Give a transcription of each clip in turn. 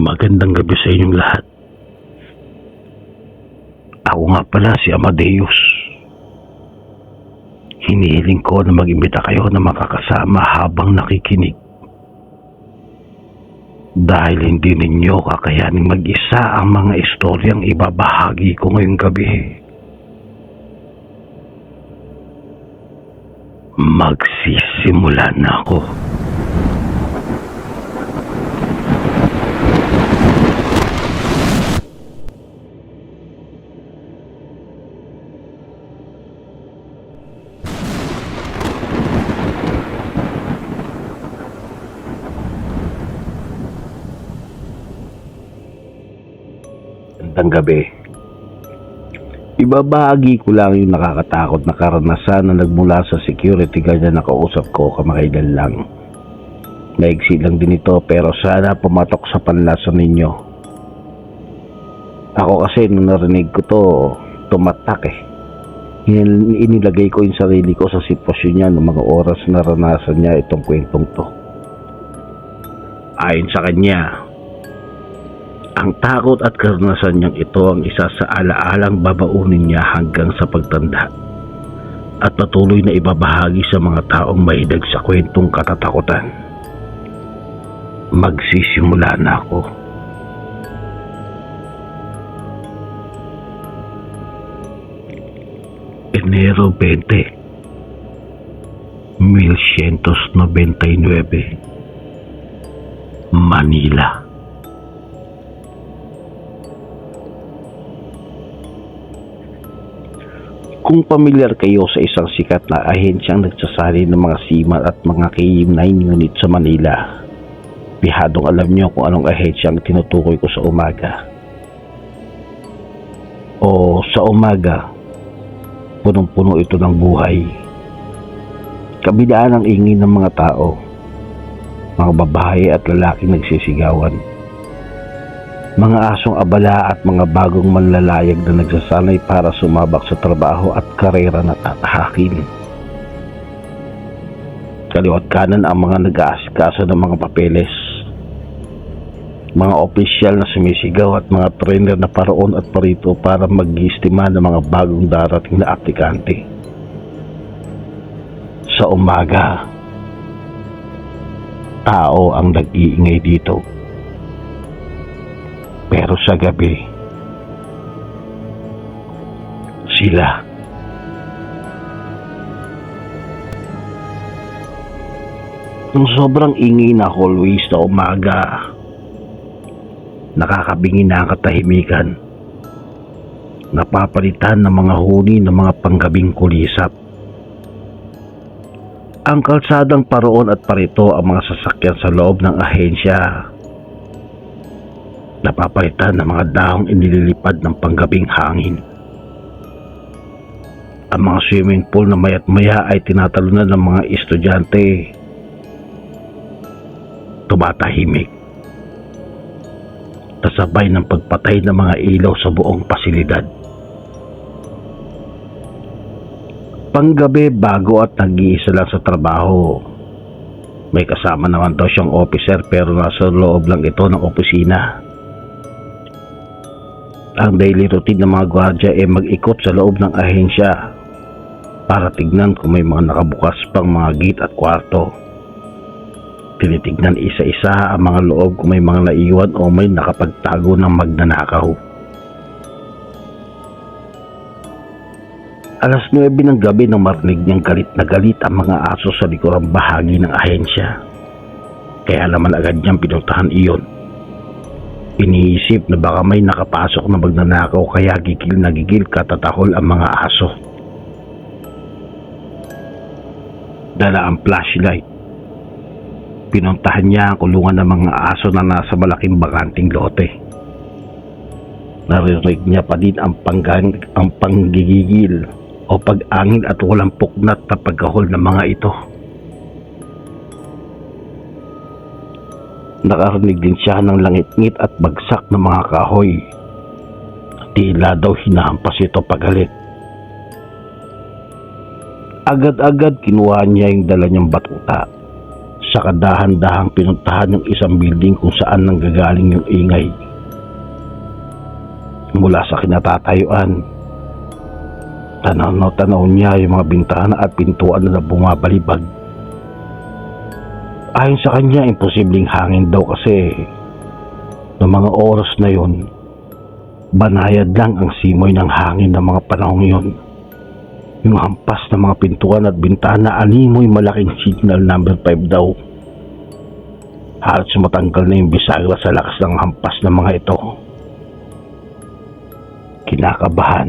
Magandang gabi sa inyong lahat. Ako nga pala si Amadeus. Hinihiling ko na mag-imbita kayo na makakasama habang nakikinig. Dahil hindi ninyo kakayaning mag-isa ang mga istoryang ibabahagi ko ngayong gabi. Magsisimula na ako. Gandang gabi. Ibabahagi ko lang yung nakakatakot na karanasan na nagmula sa security guard na nakausap ko kamakailan lang. Naigsi lang din ito pero sana pumatok sa panlasan ninyo. Ako kasi nung narinig ko to, tumatak eh. Inil- Inilagay ko yung sarili ko sa sitwasyon niya ng mga oras na naranasan niya itong kwentong to. Ayon sa kanya, ang takot at karanasan niyang ito ang isa sa alaalang babaunin niya hanggang sa pagtanda at patuloy na ibabahagi sa mga taong mahidag sa kwentong katatakutan. Magsisimula na ako. Enero 20 1199 Manila Kung pamilyar kayo sa isang sikat na ahensyang nagsasali ng mga seaman at mga KM-9 unit sa Manila, bihadong alam niyo kung anong ahensya ang tinutukoy ko sa umaga. O sa umaga, punong-puno ito ng buhay. Kabilaan ang ingin ng mga tao, mga babae at lalaking nagsisigawan mga asong abala at mga bagong manlalayag na nagsasanay para sumabak sa trabaho at karera na tatahakin. Kaliwat kanan ang mga nag-aasikaso ng mga papeles. Mga opisyal na sumisigaw at mga trainer na paroon at parito para mag-iistima ng mga bagong darating na aplikante. Sa umaga, tao ang nag-iingay dito. Pero sa gabi, sila. Nung sobrang ingay na always na umaga, nakakabingi na ang katahimikan. Napapalitan ng mga huni ng mga panggabing kulisap. Ang kalsadang paroon at parito ang mga sasakyan sa loob ng ahensya napapalitan ng mga dahong inililipad ng panggabing hangin. Ang mga swimming pool na mayat maya ay tinatalunan ng mga estudyante. Tumatahimik. Kasabay ng pagpatay ng mga ilaw sa buong pasilidad. Panggabi bago at nag-iisa lang sa trabaho. May kasama naman daw siyang officer pero nasa loob lang ito ng opisina ang daily routine ng mga gwardiya ay mag-ikot sa loob ng ahensya para tignan kung may mga nakabukas pang mga gate at kwarto. Tinitignan isa-isa ang mga loob kung may mga naiwan o may nakapagtago ng magnanakaw. Alas 9 ng gabi nang marinig niyang galit na galit ang mga aso sa likurang bahagi ng ahensya. Kaya naman agad niyang pinuntahan iyon Iniisip na baka may nakapasok na magnanakaw kaya gigil na gigil katatahol ang mga aso. Dala ang flashlight. Pinuntahan niya ang kulungan ng mga aso na nasa malaking bakanting lote. Narinig niya pa din ang, panggang, ang panggigigil o pag-angin at walang puknat na pagkahol ng mga ito. Nakarinig din siya ng langit-ngit at bagsak ng mga kahoy. Tila daw hinahampas ito pagalit. Agad-agad kinuha niya yung dala niyang batuta. sa kadahan-dahang pinuntahan yung isang building kung saan nanggagaling yung ingay. Mula sa kinatatayuan, tanaw na tanaw niya yung mga bintana at pintuan na bumabalibag. Ayon sa kanya, imposibleng hangin daw kasi ng mga oras na yon, banayad lang ang simoy ng hangin ng mga panahong yon. Yung hampas ng mga pintuan at bintana animoy malaking signal number 5 daw. Halos matanggal na yung bisagra sa lakas ng hampas ng mga ito. Kinakabahan.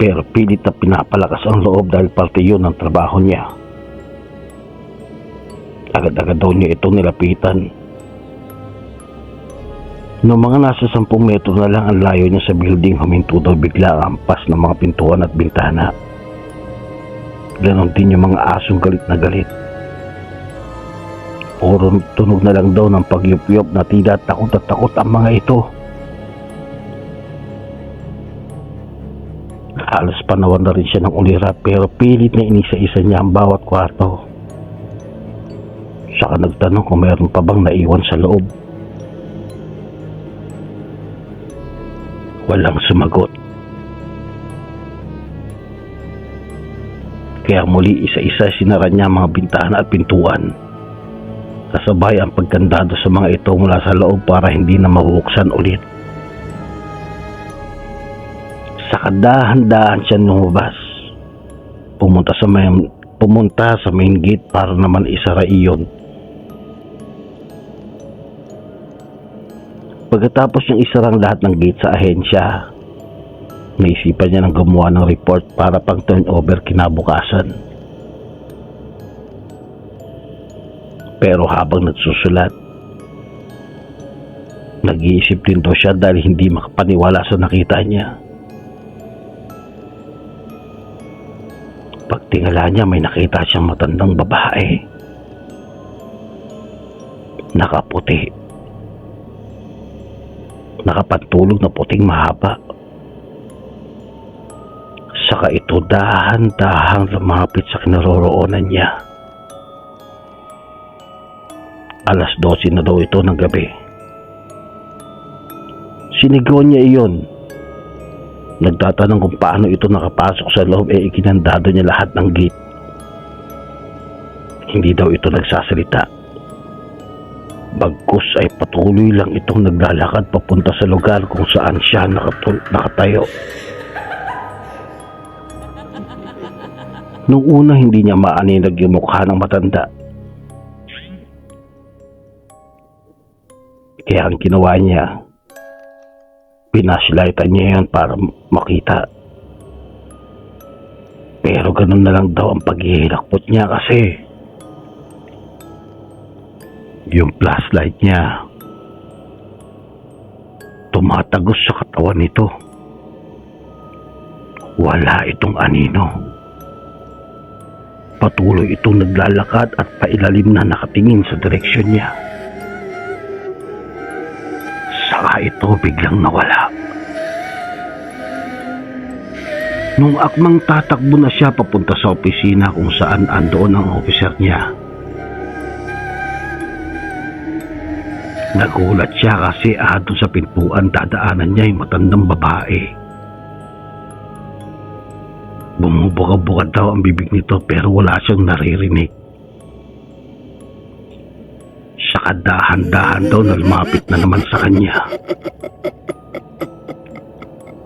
Pero pilit na pinapalakas ang loob dahil parte yun ng trabaho niya. Agad-agad daw niya ito nilapitan. Noong mga nasa 10 metro na lang ang layo niya sa building, huminto daw bigla ang ampas ng mga pintuan at bintana. Ganon din yung mga asong galit na galit. Puro tunog na lang daw ng pagyup-yup na tila takot at takot ang mga ito. Halos panawan na rin siya ng ulira pero pilit na inisa-isa niya ang bawat kwarto. Saka nagtanong kung mayroon pa bang naiwan sa loob. Walang sumagot. Kaya muli isa-isa sinara niya mga bintana at pintuan. Kasabay ang pagkandado sa mga ito mula sa loob para hindi na mabuksan ulit. Sa kadahan-dahan siya lumabas. Pumunta sa may, pumunta sa main gate para naman isara iyon. Pagkatapos niyang isarang lahat ng gate sa ahensya, naisipan niya ng gumawa ng report para pang turnover kinabukasan. Pero habang nagsusulat, nag-iisip din daw siya dahil hindi makapaniwala sa nakita niya. Pagtingala niya may nakita siyang matandang babae. Nakaputi nakapantulog na puting mahaba. Saka ito dahan-dahang lumapit sa kinaroroonan niya. Alas 12 na daw ito ng gabi. Sinigaw niya iyon. Nagtatanong kung paano ito nakapasok sa loob eh ikinandado niya lahat ng gate. Hindi daw ito nagsasalita. Bagkus ay patuloy lang itong naglalakad papunta sa lugar kung saan siya nakatayo. Nung una hindi niya maaninag yung mukha ng matanda. Kaya ang ginawa niya, pinashlightan niya yan para makita. Pero ganun na lang daw ang paghihilakpot niya kasi yung flashlight niya tumatagos sa katawan nito. Wala itong anino. Patuloy itong naglalakad at pailalim na nakatingin sa direksyon niya. Saka ito biglang nawala. Nung akmang tatakbo na siya papunta sa opisina kung saan andoon ang officer niya, Nagulat siya kasi ato sa pintuan dadaanan niya yung matandang babae. Bumubuka-buka daw ang bibig nito pero wala siyang naririnig. Sa kadahan-dahan daw na lumapit na naman sa kanya.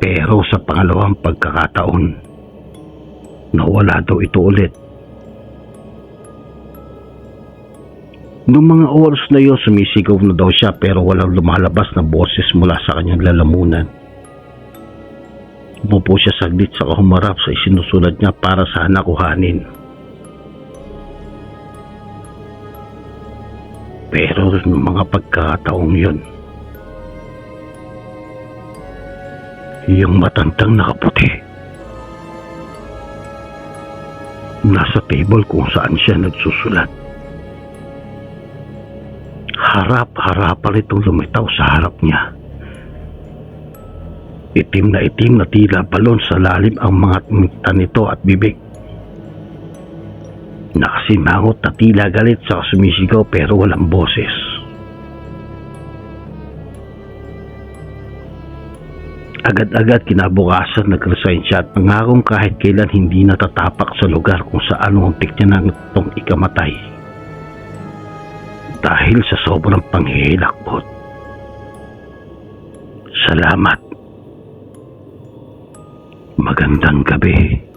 Pero sa pangalawang pagkakataon, nawala daw ito ulit. Noong mga oras na yun, sumisigaw na daw siya pero walang lumalabas na boses mula sa kanyang lalamunan. Umupo siya saglit sa humarap sa isinusulat niya para sana kuhanin. Pero noong mga pagkakataong yun, yung matandang nakaputi, nasa table kung saan siya nagsusulat harap-harapan itong lumitaw sa harap niya. Itim na itim na tila balon sa lalim ang mga mita nito at bibig. Nakasimangot na tila galit sa sumisigaw pero walang boses. Agad-agad kinabukasan nag-resign siya at pangakong kahit kailan hindi natatapak sa lugar kung saan muntik niya nang itong ikamatay. Dahil sa sobrang panghihilakbot. Salamat. Magandang gabi.